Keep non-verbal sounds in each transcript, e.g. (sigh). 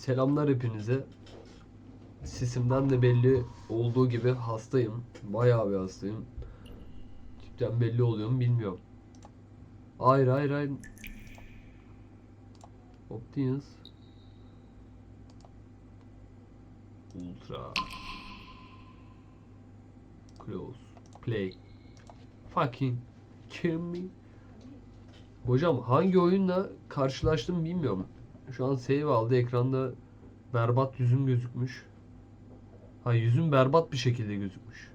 Selamlar hepinize. Sesimden de belli olduğu gibi hastayım. Bayağı bir hastayım. Cidden belli oluyor mu bilmiyorum. Hayır hayır hayır. Optimus. Ultra. Close. Play. Fucking kill me. Hocam hangi oyunla karşılaştım bilmiyorum. Şu an save aldı ekranda berbat yüzüm gözükmüş. Ha yüzüm berbat bir şekilde gözükmüş.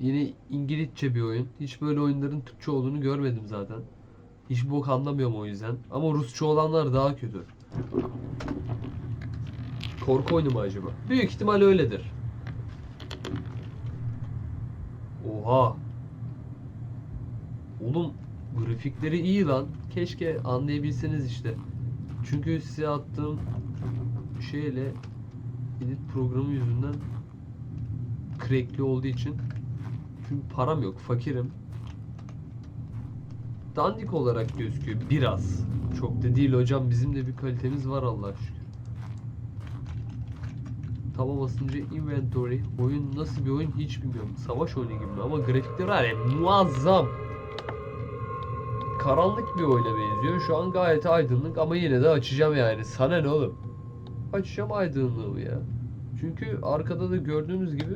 Yine İngilizce bir oyun. Hiç böyle oyunların Türkçe olduğunu görmedim zaten. Hiç bok anlamıyorum o yüzden. Ama Rusça olanlar daha kötü. Korku oyunu mu acaba? Büyük ihtimal öyledir. Oha. Oğlum grafikleri iyi lan. Keşke anlayabilseniz işte. Çünkü size attığım şeyle edit programı yüzünden crackli olduğu için çünkü param yok, fakirim. Dandik olarak gözüküyor biraz. Çok da değil hocam. Bizim de bir kalitemiz var Allah'a şükür. Taba basınca inventory. Oyun nasıl bir oyun hiç bilmiyorum. Savaş oyunu gibi ama grafikleri var muazzam. Karanlık bir oyuna benziyor. Şu an gayet aydınlık ama yine de açacağım yani. Sana ne oğlum? Açacağım aydınlığı ya. Çünkü arkada da gördüğünüz gibi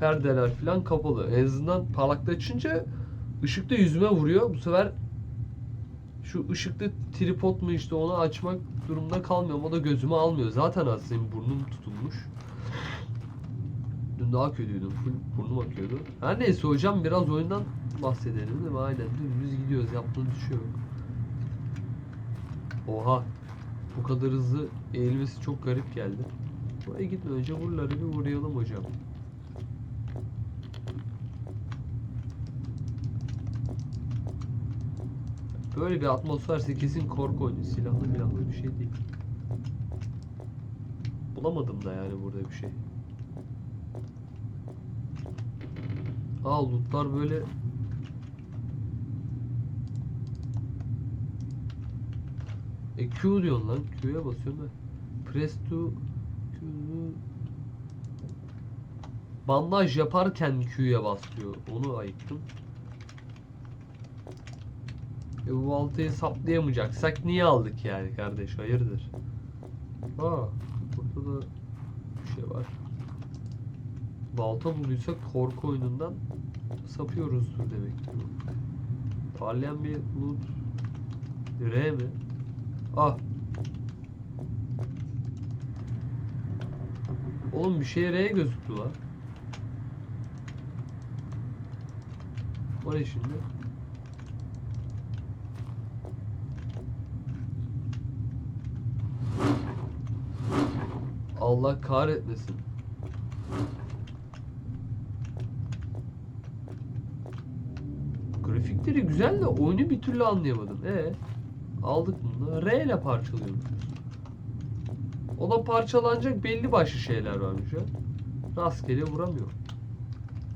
perdeler falan kapalı. En azından parlakta açınca ışıkta yüzüme vuruyor. Bu sefer şu ışıklı tripod mu işte onu açmak durumunda kalmıyorum. O da gözümü almıyor. Zaten aslında burnum tutulmuş. Dün daha kötüydüm. Full burnum akıyordu. Her neyse hocam biraz oyundan bahsedelim değil mi? Aynen dümdüz gidiyoruz. Yaptığımız bir yok. Oha. Bu kadar hızlı eğilmesi çok garip geldi. Buraya gitmeden önce buraları bir vurayalım hocam. Böyle bir atmosferse kesin korku oyunu. Silahlı milahlı bir şey değil. Bulamadım da yani burada bir şey. Aa lootlar böyle E Q diyorsun lan. Q'ya basıyorum ben. Press to Q Bandaj yaparken Q'ya bas diyor. Onu ayıktım. E bu baltayı saplayamayacaksak niye aldık yani kardeş? Hayırdır? Aa, burada da bir şey var. Balta bulduysak korku oyunundan sapıyoruzdur demek ki. bu. Parlayan bir loot. R mi? Ah. Oğlum bir şey R gözüktü lan. O ne şimdi? Allah kahretmesin. Grafikleri güzel de oyunu bir türlü anlayamadım. E aldık bunu. R ile parçalıyormuşuz. O da parçalanacak belli başlı şeyler varmış ya. Rastgele vuramıyor.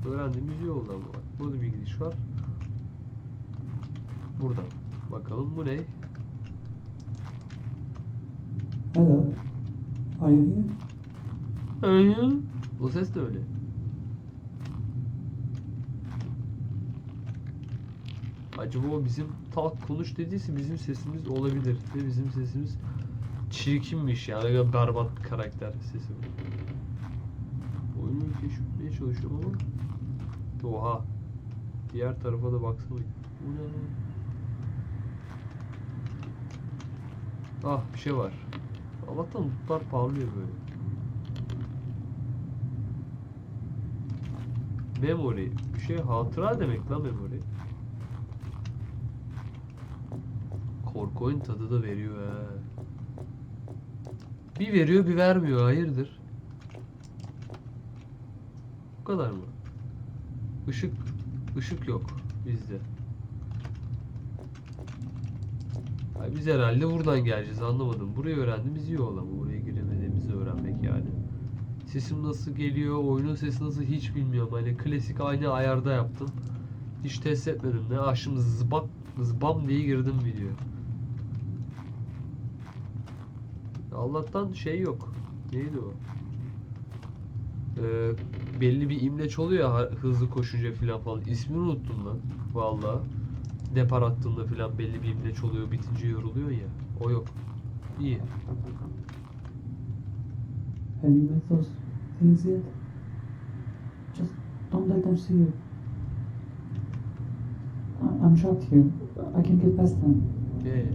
Öğrendiğimiz yoldan bu bak. Burada bir gidiş var. Buradan. Bakalım bu ne? Hello. Are you here? Hı? O ses de öyle. Acaba o bizim talk konuş dediyse bizim sesimiz olabilir. Ve bizim sesimiz çirkinmiş yani. Ne berbat bir karakter sesi. Oyunu keşfetmeye çalışıyorum ama. Oha. Diğer tarafa da baksana. Ah bir şey var. Allah'tan lootlar parlıyor böyle. Memory. Bir şey hatıra demek lan memory. Korku oyun tadı da veriyor ha. Bir veriyor bir vermiyor hayırdır? Bu kadar mı? Işık ışık yok bizde. Ay biz herhalde buradan geleceğiz anlamadım. Burayı öğrendiğimiz iyi ama buraya giremediğimizi öğrenmek yani. Sesim nasıl geliyor, oyunun sesi nasıl hiç bilmiyorum. Hani klasik aynı ayarda yaptım. Hiç test etmedim. Ne açtım zıbap, zıbam diye girdim videoya. Allah'tan şey yok. Neydi o? Ee, belli bir imleç oluyor ya hızlı koşunca filan falan. İsmini unuttum lan. Vallahi. Depar attığında filan belli bir imleç oluyor. Bitince yoruluyor ya. O yok. İyi. Have you met those things yet? Just don't let them see you. I'm trapped here. I can get past them. Ee,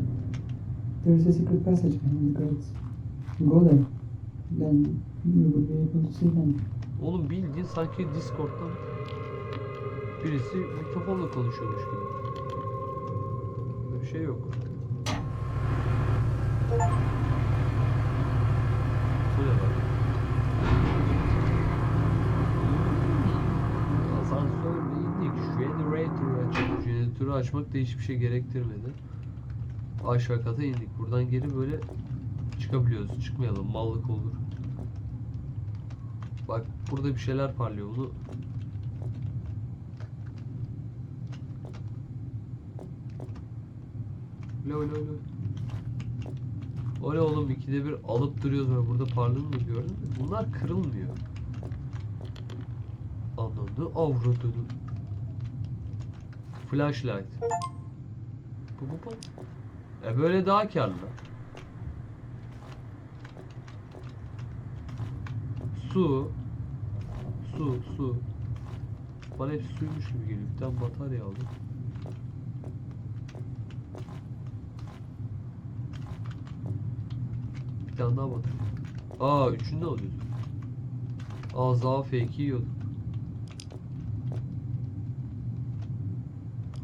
There is a secret passage behind the gates. Go there. Then you will be able to see them. oğlum bildiğin sanki Discord'dan birisi mikrofonla konuşuyormuş gibi. Böyle bir şey yok. Bu ne lan? Asansörle indik. Generator'ı açtık. Jeneratörü açmak da hiçbir şey gerektirmedi. Aşağı kata indik. Buradan geri böyle çıkabiliyoruz. Çıkmayalım. Mallık olur. Bak burada bir şeyler parlıyor. Bunu Lo lo lo. O ne oğlum ikide bir alıp duruyoruz ve burada mu gördün mü? Bunlar kırılmıyor. Anladı avradını. Flashlight. Bu bu bu. E böyle daha karlı. Su. Su, su. Bana hep suymuş gibi geliyor. Bir tane batarya aldım. Bir tane daha batarya. Aa, üçünü de alıyoruz. Aa, zaaf F2 yiyorduk.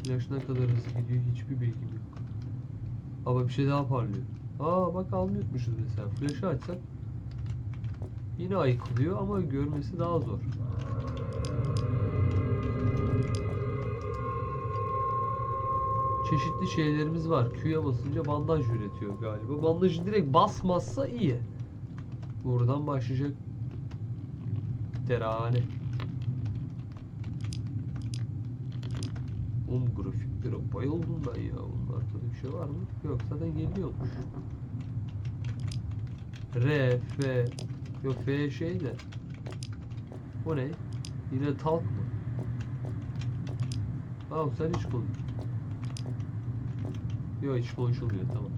Flash ne kadar hızlı gidiyor hiçbir bilgim yok. Ama bir şey daha parlıyor. Aa bak almıyormuşuz mesela. Flash'ı açsak Yine ayıkılıyor ama görmesi daha zor. Çeşitli şeylerimiz var. Q'ya basınca bandaj üretiyor galiba. Bandajı direkt basmazsa iyi. Buradan başlayacak. Terane. Oğlum grafiklere bayıldım ben ya. Bunun arkada bir şey var mı? Yok zaten geliyormuş. R, F, Yok F şey de. Bu ne? Yine talk mı? Tamam sen hiç konuş. Yok hiç konuşulmuyor tamam.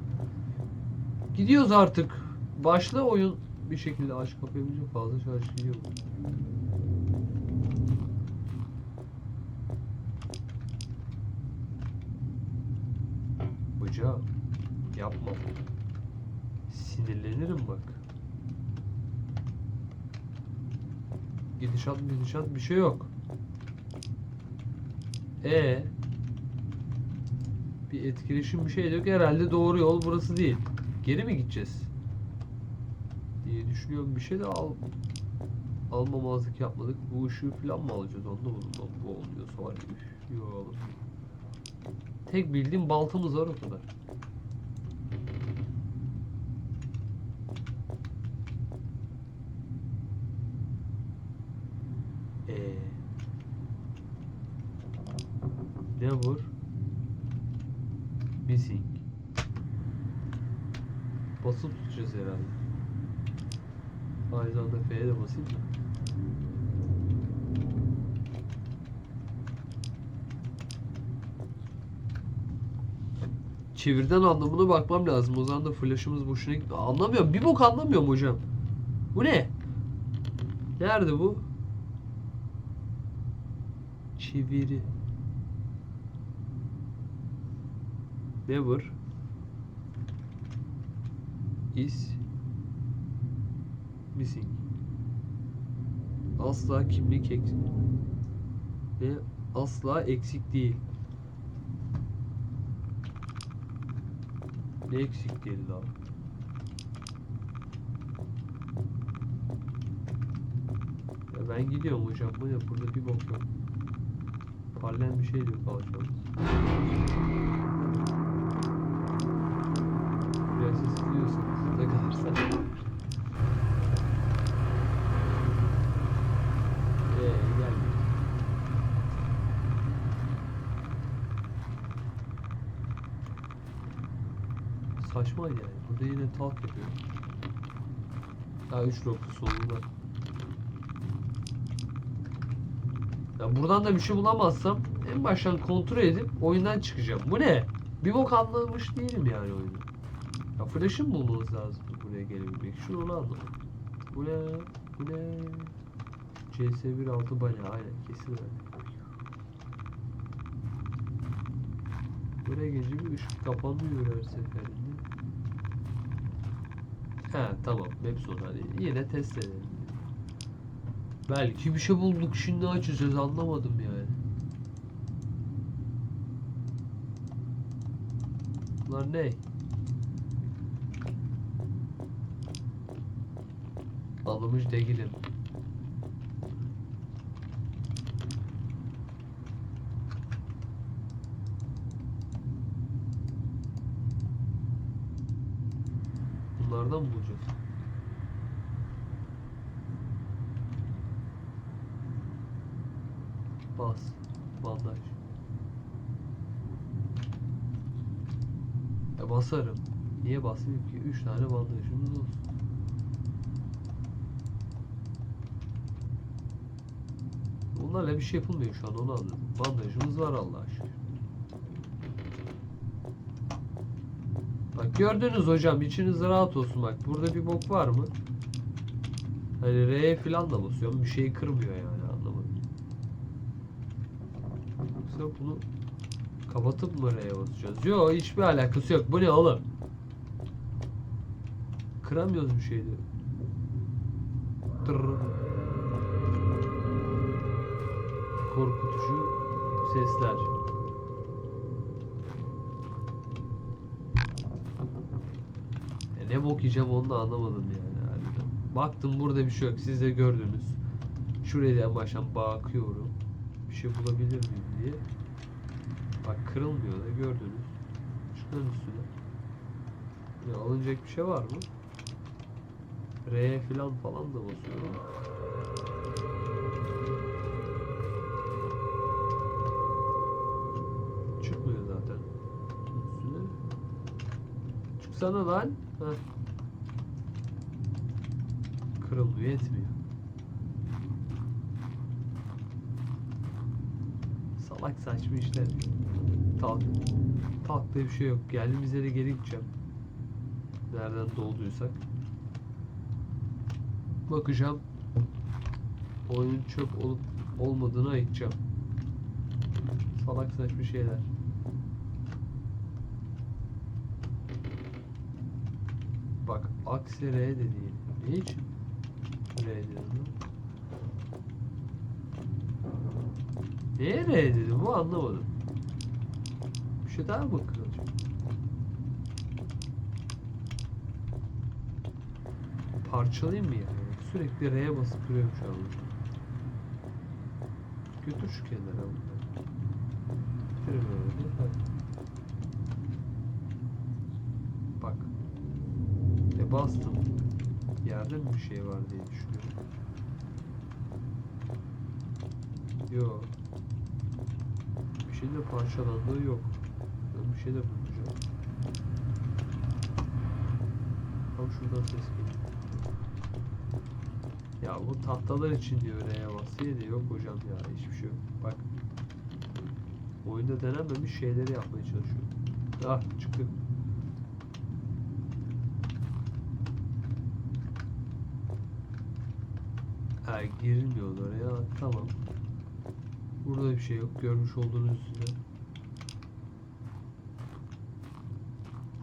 Gidiyoruz artık. Başla oyun bir şekilde aç kapayabilecek fazla şarj gidiyor. Hoca yapma. Sinirlenirim bak. Gidişat gidişat bir şey yok. E bir etkileşim bir şey yok. Herhalde doğru yol burası değil. Geri mi gideceğiz? diye düşünüyorum. Bir şey de al almamazlık yapmadık. Bu ışığı falan mı alacağız? Anlamadım lan. Bu ya. Üf, Yok. Tek bildiğim baltamız var o kadar. Ee, ne vur? Missing. Basıp tutacağız herhalde. Aynı zamanda F'ye de basayım mı? Çevirden anlamına bakmam lazım. O zaman da flash'ımız boşuna gitti. Anlamıyorum. Bir bok anlamıyorum hocam. Bu ne? Nerede bu? Çeviri. Never is missing. Asla kimlik eksik. Ne? Asla eksik değil. Ne eksik değil daha? Ya ben gidiyorum hocam. Bu ne? Burada bir bok yok. Parlayan bir şey de yok sen. Eee gel. Saçma yani. Burada yine talk yapıyor. Daha 3 nokta sonunda. Ya buradan da bir şey bulamazsam en baştan kontrol edip oyundan çıkacağım. Bu ne? Bir bok anlamış değilim yani oyunu. Ya flash'ı mı bulmamız lazım buraya gelebilmek? Şunu onu. Bu ne? Bu ne? CS16 bana aynen kesin öyle. Buraya gelince bir ışık kapanmıyor her seferinde. He tamam map sonu hadi yine test edelim. Belki bir şey bulduk şimdi açacağız anlamadım yani. Bunlar ne? Anlamış değilim. Bunlardan mı bulacağız? Bas. Bandaj. E basarım. Niye basayım ki? 3 tane bandajımız olsun. Bunlarla bir şey yapılmıyor şu an onu anladım. Bandajımız var Allah'a şükür. Bak gördünüz hocam içiniz rahat olsun bak. Burada bir bok var mı? Hani R'ye falan da basıyorum. Bir şeyi kırmıyor yani anlamadım. Yoksa bunu kapatıp mı R'ye basacağız? Yok hiçbir alakası yok. Bu ne oğlum? Kıramıyoruz bir şeydi. Tırr. Sesler. E ne bok onu da anlamadım yani harbiden. Baktım burada bir şey yok. Siz de gördünüz. Şuraya da en baştan bakıyorum. Bir şey bulabilir miyim diye. Bak kırılmıyor da gördünüz. Şunların üstüne. Ya alınacak bir şey var mı? R falan falan da basıyorum. Çıksana lan. Heh. Kırılmıyor etmiyor. Salak saçma işler. Talk. Talk diye bir şey yok. Geldiğimiz yere geri gideceğim. Nereden dolduysak. Bakacağım. Oyunun çöp olup olmadığını ayıkacağım. Salak saçma şeyler. Bak aksi R de değil. Ne için? R dedim. Neye R dedim bu anlamadım. Bir şey daha kırılacak? Parçalayayım mı yani? Sürekli R'ye basıp duruyorum şu an. Götür şu kenara bunları. Götürün öyle. Hadi. Bak. E bastım. Yerde mi bir şey var diye düşünüyorum. Yok. Bir şey de parçalandığı yok. Ben bir şey de bulacağım. Tam şuradan ses geliyor. Ya bu tahtalar için diyor R'ye basıyor diye yok hocam ya hiçbir şey yok. Bak. Oyunda denenmemiş şeyleri yapmaya çalışıyor. Ah çıktı. Ha girilmiyor oraya. Tamam. Burada bir şey yok. Görmüş olduğunuz üzere.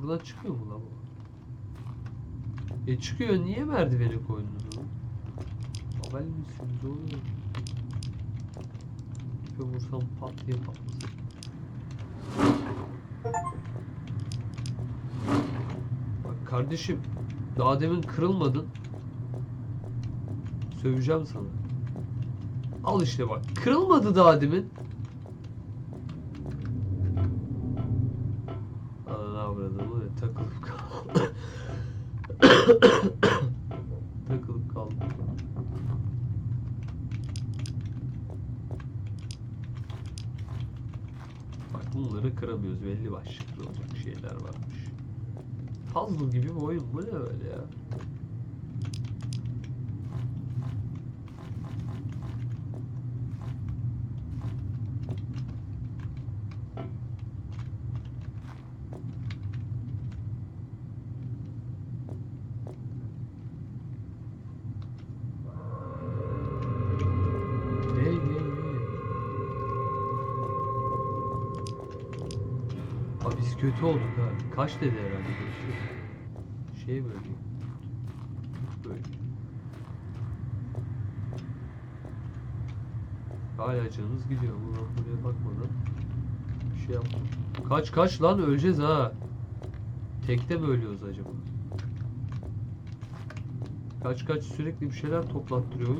Buradan çıkıyor mu lan bu? E çıkıyor. Niye merdiveni koydunuz onu? Haber misiniz oğlum? İpe vursam pat diye patlasın. Bak kardeşim daha demin kırılmadın. Söveceğim sana. Al işte bak. Kırılmadı daha demin. Ana ne yapıyordum? Böyle takılıp kaldım. (coughs) takılıp kaldım. Bak bunları kıramıyoruz. Belli başlıklı olacak şeyler varmış. Puzzle gibi bir oyun. Bu ne öyle ya? biz kötü olduk ha. Kaç dedi herhalde görüşürüz. Şey böyle. Böyle. Hala canınız gidiyor. Buradan buraya bakmadan bir şey yapma. Kaç kaç lan öleceğiz ha. Tekte mi ölüyoruz acaba? Kaç kaç sürekli bir şeyler toplattırıyor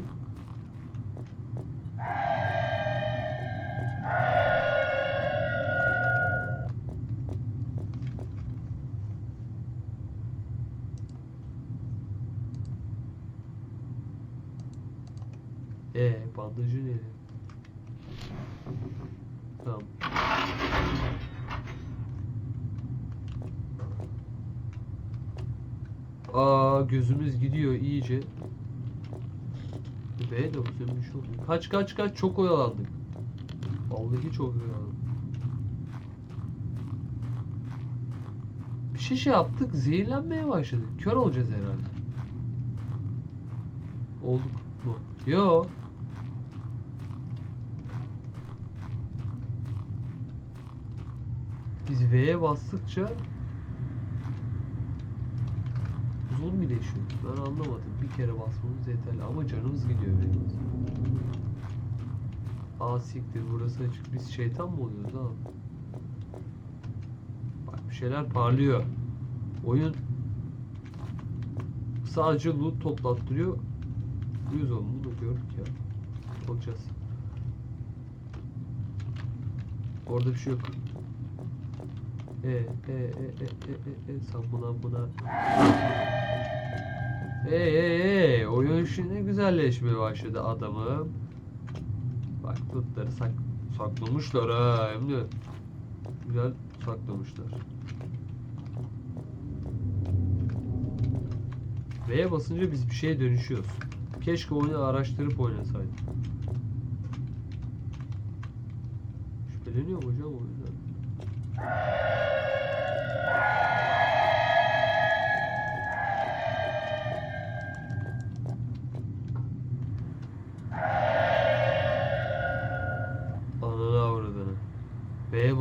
bandajı nereye? Tamam. Aa gözümüz gidiyor iyice. B de bu şey oluyor. Kaç kaç kaç çok oyalandık. Vallahi çok oyalandık. Bir şey şey yaptık zehirlenmeye başladık. Kör olacağız herhalde. Olduk mu? Yo. Biz V'ye bastıkça zulmüleşiyor. Ben anlamadım. Bir kere basmamız yeterli ama canımız gidiyor benim. Aa siktir burası açık. Biz şeytan mı oluyoruz abi? Bak bir şeyler parlıyor. Oyun sadece loot toplattırıyor. Uyuz oğlum bunu gördük ya. Olacağız. Orada bir şey yok. E e e e e e e sen buna buna e e e oyun şimdi güzelleşmeye başladı adamım. Bak lootları sak saklamışlar ha hem de güzel saklamışlar. V'ye basınca biz bir şeye dönüşüyoruz. Keşke oyunu araştırıp oynasaydık. Şüpheleniyor hocam o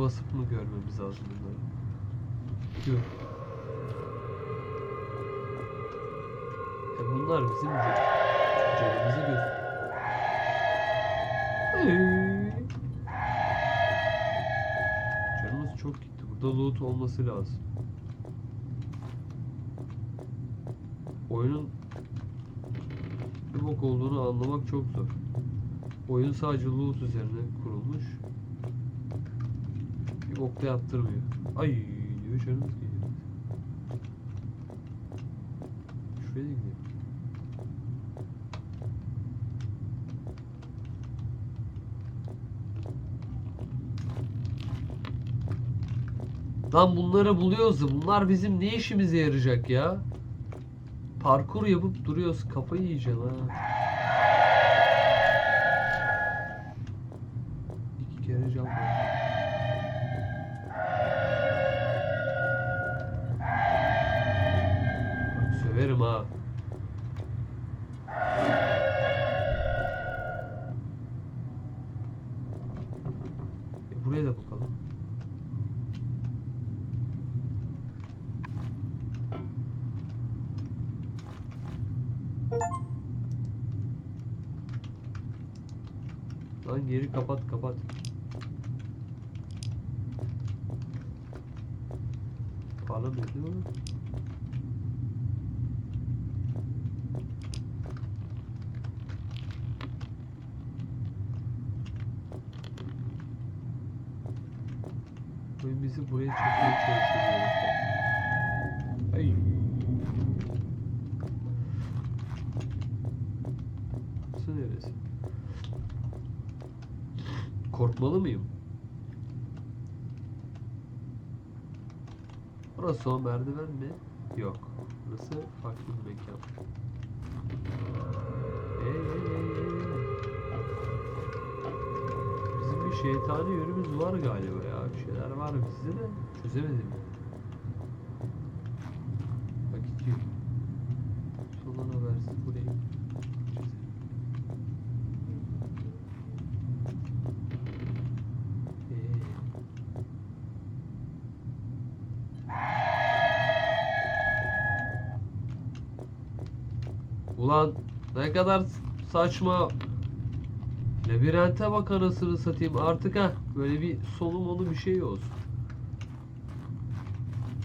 basıp mı görmemiz lazım bunları? Yok. E bunlar bizim canımızı. Ay. Canımız çok gitti. Burada loot olması lazım. Oyunun bir bok olduğunu anlamak çok zor. Oyun sadece loot üzerine kurulmuş. Bir bok da yaptırmıyor. Ay diyor canımız geliyor. Şuraya gidelim. Lan bunları buluyoruz da bunlar bizim ne işimize yarayacak ya? Parkur yapıp duruyoruz kafayı yiyeceğim ha. Geri kapat kapat. Parlamıyor değil mi? Oyun bizi buraya çekmeye çalışıyor. herifler. Ay. Burası neresi? Korkmalı mıyım? Burası o merdiven mi? Yok. Burası farklı bir mekan. Hey. Bizim bir şeytani yönümüz var galiba ya. Bir şeyler var bizde de çözemedim. Bak gidiyor. Solana versin burayı. Çözelim. Ee, Ulan ne kadar saçma. Labirente bak anasını satayım artık ha. Böyle bir solum onu bir şey olsun.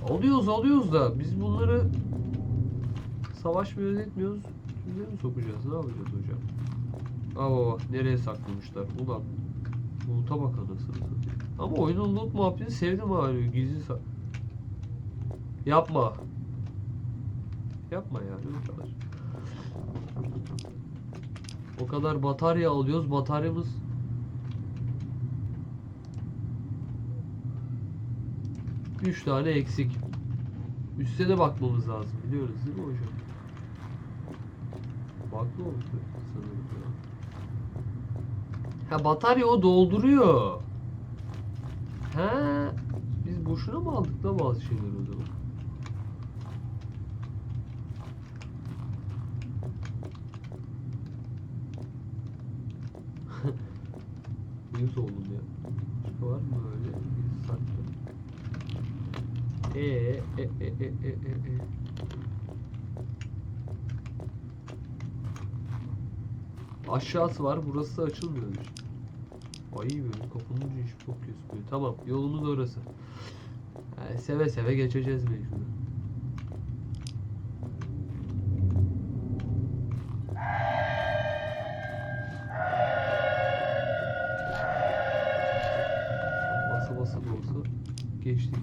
Alıyoruz alıyoruz da biz bunları savaşmıyoruz etmiyoruz. Tüzeye mi sokacağız? Ne yapacağız hocam? Aa baba nereye saklamışlar? Ulan loot'a bak anasını satayım. Ama oyunun loot muhabbetini sevdim abi. Gizli sa... Yapma. Yapma o kadar. O kadar batarya alıyoruz. Bataryamız Üç tane eksik. Üste de bakmamız lazım. Biliyoruz değil mi hocam? Bakma oldu sanırım ya. Ha batarya o dolduruyor. Ha biz boşuna mı aldık da bazı şeyleri Uyuz oldum ya. Başka var mı öyle? Bir saklı. E e e e e e e. Aşağısı var. Burası açılmıyormuş. Ay böyle kapının iş çok gözüküyor. Tamam yolumuz orası. Yani seve seve geçeceğiz mecbur. Geçtik.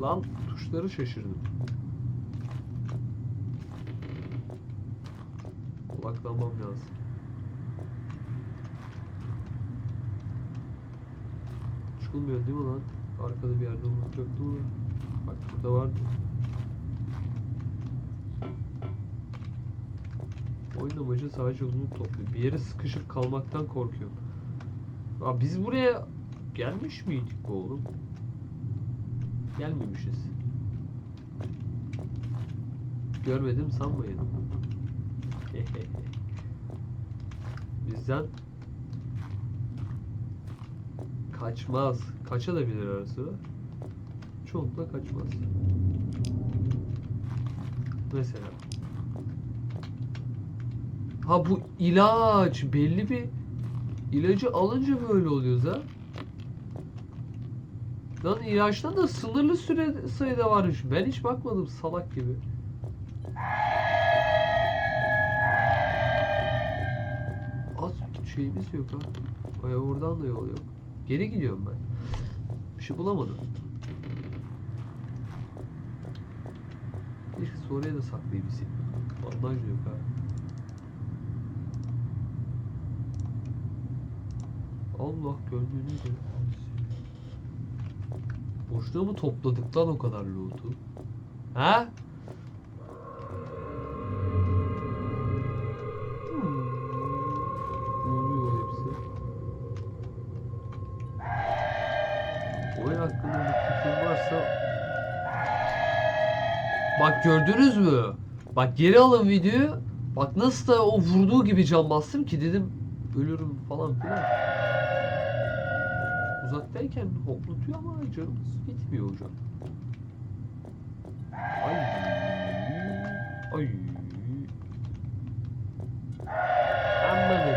Lan tuşları şaşırdım. Odaklanmam lazım. Çıkılmıyor değil mi lan? Arkada bir yerde yoktu mu? Bak burada vardı. Oyun amacı sadece bunu topluyor. Bir yere sıkışıp kalmaktan korkuyorum. Aa, biz buraya gelmiş miydik oğlum? Gelmemişiz. Görmedim sanmayın. (laughs) Bizden kaçmaz. Kaçabilir ara sıra. Çoğunlukla kaçmaz. Mesela. Ha bu ilaç belli bir ilacı alınca böyle oluyoruz ha. Lan ilaçtan da sınırlı süre sayıda varmış. Ben hiç bakmadım salak gibi. Az şeyimiz yok ha. Aya oradan da yol yok. Geri gidiyorum ben. Bir şey bulamadım. Keşke sonraya da saklayabilseydim. Bandaj yok ha. Allah gördüğünüz gibi. Boşluğa mı topladık lan o kadar loot'u? Ha? Hmm. Oluyor hepsi? Hakkında bir fikrin varsa Bak gördünüz mü? Bak geri alın videoyu. Bak nasıl da o vurduğu gibi can bastım ki dedim ölürüm falan filan. Uzaktayken hoplatıyor ama canımız gitmiyor hocam. Ay. Ay. Amanın.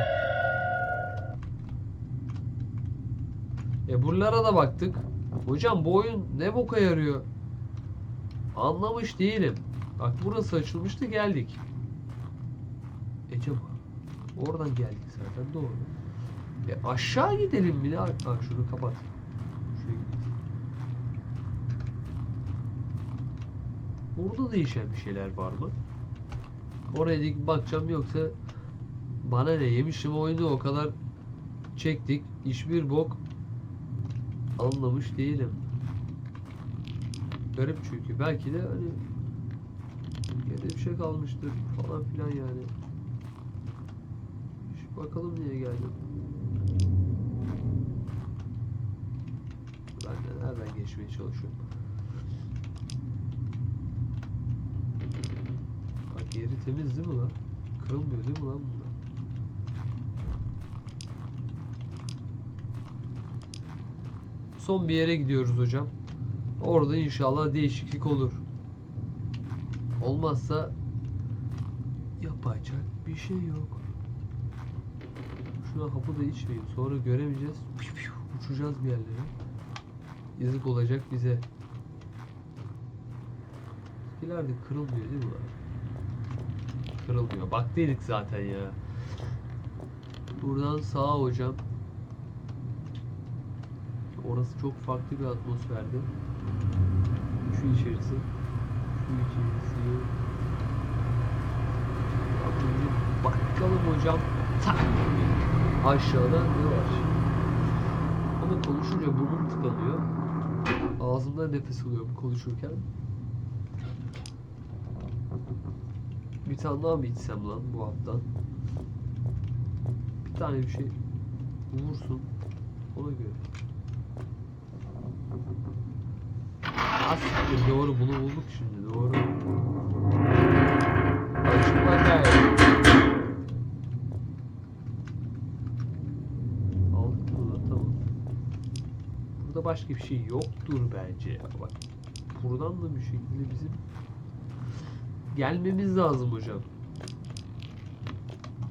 E buralara da baktık. Hocam bu oyun ne boka yarıyor? Anlamış değilim. Bak burası açılmıştı geldik. Acaba oradan geldik zaten doğru. E aşağı gidelim mi? Ha şunu kapat. Burada değişen bir şeyler var mı? Oraya dik bakacağım yoksa bana ne yemişim oyunu o kadar çektik. Hiçbir bok anlamış değilim. Garip çünkü belki de hani yerde bir şey kalmıştır falan filan yani. Şu bakalım niye geldim. Ben geçmeye çalışıyorum. Bak yeri temiz değil mi lan? Kırılmıyor değil mi lan bunlar? Son bir yere gidiyoruz hocam. Orada inşallah değişiklik olur. Olmazsa yapacak bir şey yok. Şuna hapı da içmeyeyim. Sonra göremeyeceğiz. Uçacağız bir yerlere. Yazık olacak bize. Eskiler de kırılmıyor değil mi bunlar? Kırılmıyor. Baktıydık zaten ya. Buradan sağa hocam. Orası çok farklı bir atmosferdi. Şu içerisi. Şu içerisi. Bakalım hocam. Tak! Aşağıda ne var? Ama konuşunca burnum tıkanıyor. Ağzımda nefes alıyorum konuşurken. Bir tane daha mı içsem lan bu haftan? Bir tane bir şey vursun. Ona göre. Aslında doğru bunu bulduk şimdi doğru. Başka bir şey yoktur bence bak. Buradan da bir şekilde bizim gelmemiz lazım hocam.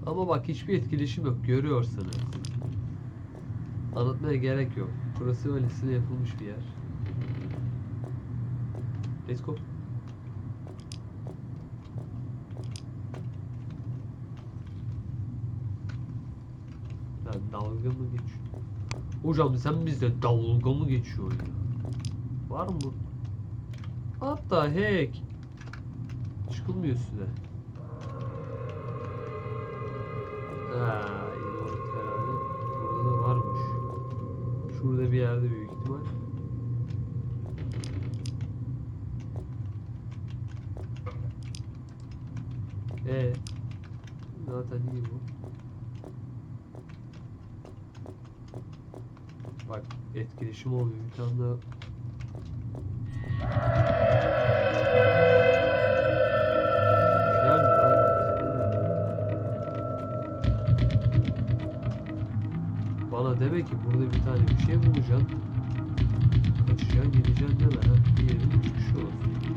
Ama bak hiçbir etkileşim yok görüyorsunuz. Anlatmaya gerek yok. Burası öylesine yapılmış bir yer. Let's go. Ya dalga mı geçiyor? Hocam sen bizde dalga mı geçiyor ya? Var mı? Hatta heck. Çıkılmıyor üstüne. Ha, herhalde. Burada da varmış. Şurada bir yerde büyük ihtimal. E zaten iyi bu. Bak etkileşim oluyor bir tane daha. Bana deme ki burada bir tane bir şey bulacaksın. Kaçacaksın gideceksin deme ha. Bir yerin uçuşu olsun.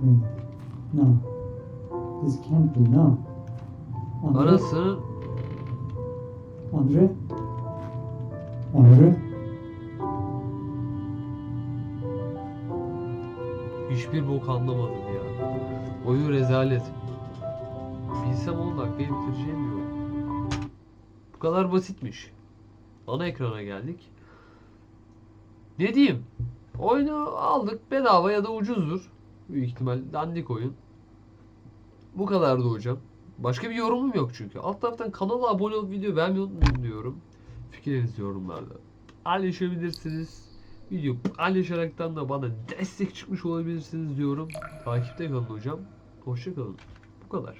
Wait. No. This can't be. No. Andre? Anasının Andre? Andre? hiçbir bok anlamadım ya. Oyun rezalet. Bilsem 10 dakikayı bitireceğim yok. Bu kadar basitmiş. Ana ekrana geldik. Ne diyeyim? Oyunu aldık bedava ya da ucuzdur. Büyük ihtimal dandik oyun. Bu kadardı hocam. Başka bir yorumum yok çünkü. Alt taraftan kanala abone olup video beğenmeyi unutmayın diyorum. Fikirlerinizi yorumlarda paylaşabilirsiniz. Video paylaşaraktan da bana destek çıkmış olabilirsiniz diyorum. Takipte kalın hocam. Hoşça kalın. Bu kadar.